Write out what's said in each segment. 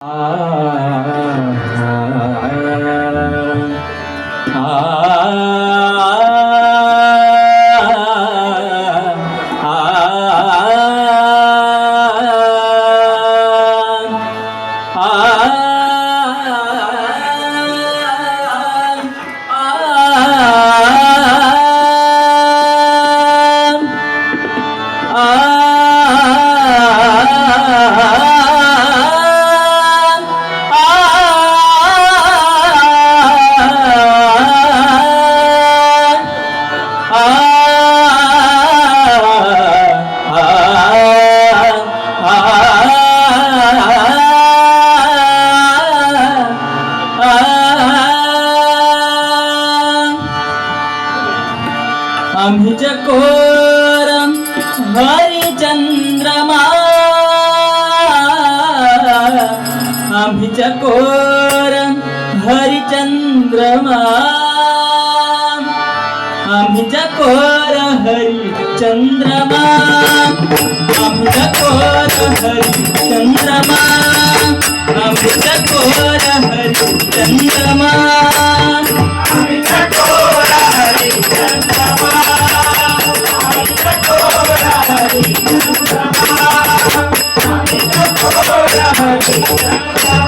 Ah. चकोर हरिचन्द्रमा अभि चकोर हरिचन्द्रमा अभि चकोर हरिचन्द्रमा अभि चकोर हरिचन्द्रमा अभि चकोर हरिचन्द्रमा अभि चकोर हरिचन्द्रमा अभि चकोर हरिचन्द्रमा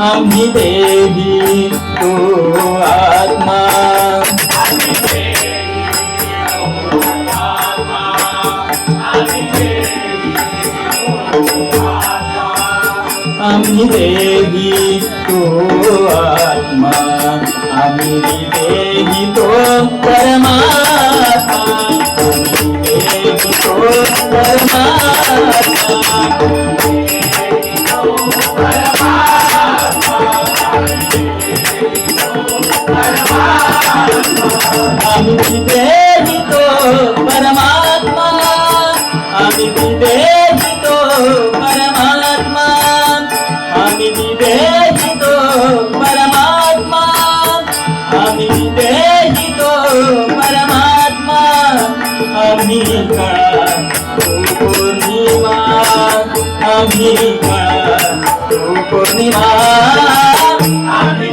आम्ही देवी तू आत्मा. आम्ही देवी तो आत्मा. आम्ही देवी तो परमात्मा. देवी तो परमात्मा. আমি বিদেহিত পরমাত্মা আমি বিদেহিত পরমাত্মা আমি বিদেহিত পরমাত্মা আমি বিদেহিত পরমাত্মা আমি পূর্ণিমা আমি পূর্ণিমা আমি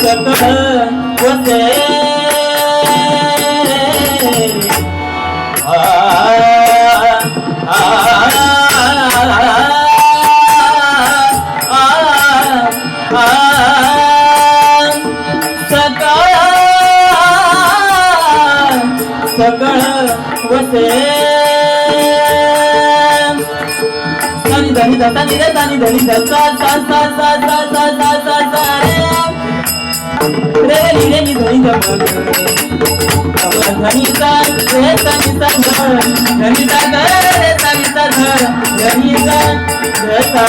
स्वप्न होते सकळ वसे संधनी दसा निरसा निधनी दसा सा सा सा सा सा धनीचा धनीचा धर धनीचा धर धनीचा धर धनीचा धसा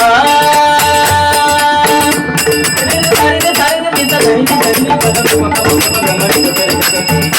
धनी धनी धनी धनी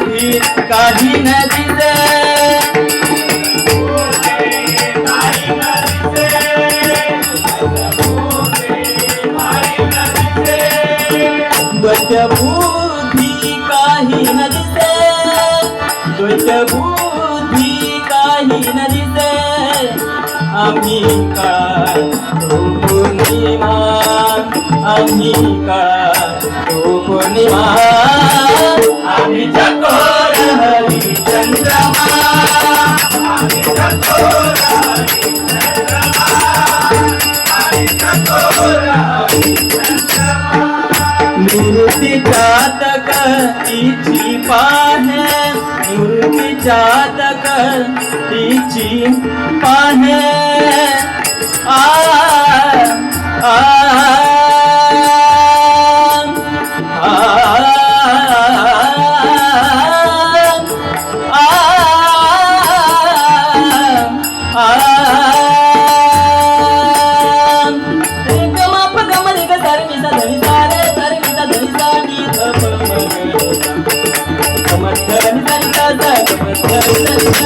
भूती काही न दिसे द्वैतभूती काही न दिसे द्वैतभूती काही न दिसे आम्ही का आम्ही काळ पौर्णिमा आम्ही आम्ही चकोर हरी चंद्रमा आम्ही चकोर हरी जातक तिची पाहे निवृत्ती जातक तिची पाहे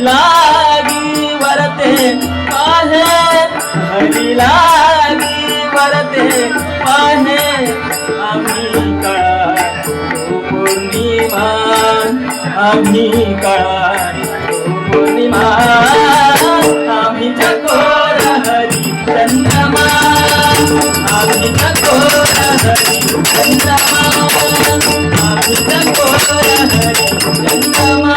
लागी वरते पाहे हरी लागी वरते पाहे हरी लागी वरते पाहे आम्ही कळा पौर्णिमा आम्ही कळा पौर्णिमा आम्ही चकोर हरी चंद्रमा आम्ही चकोर हरी चंद्रमा आम्ही चकोर हरी चंद्रमा.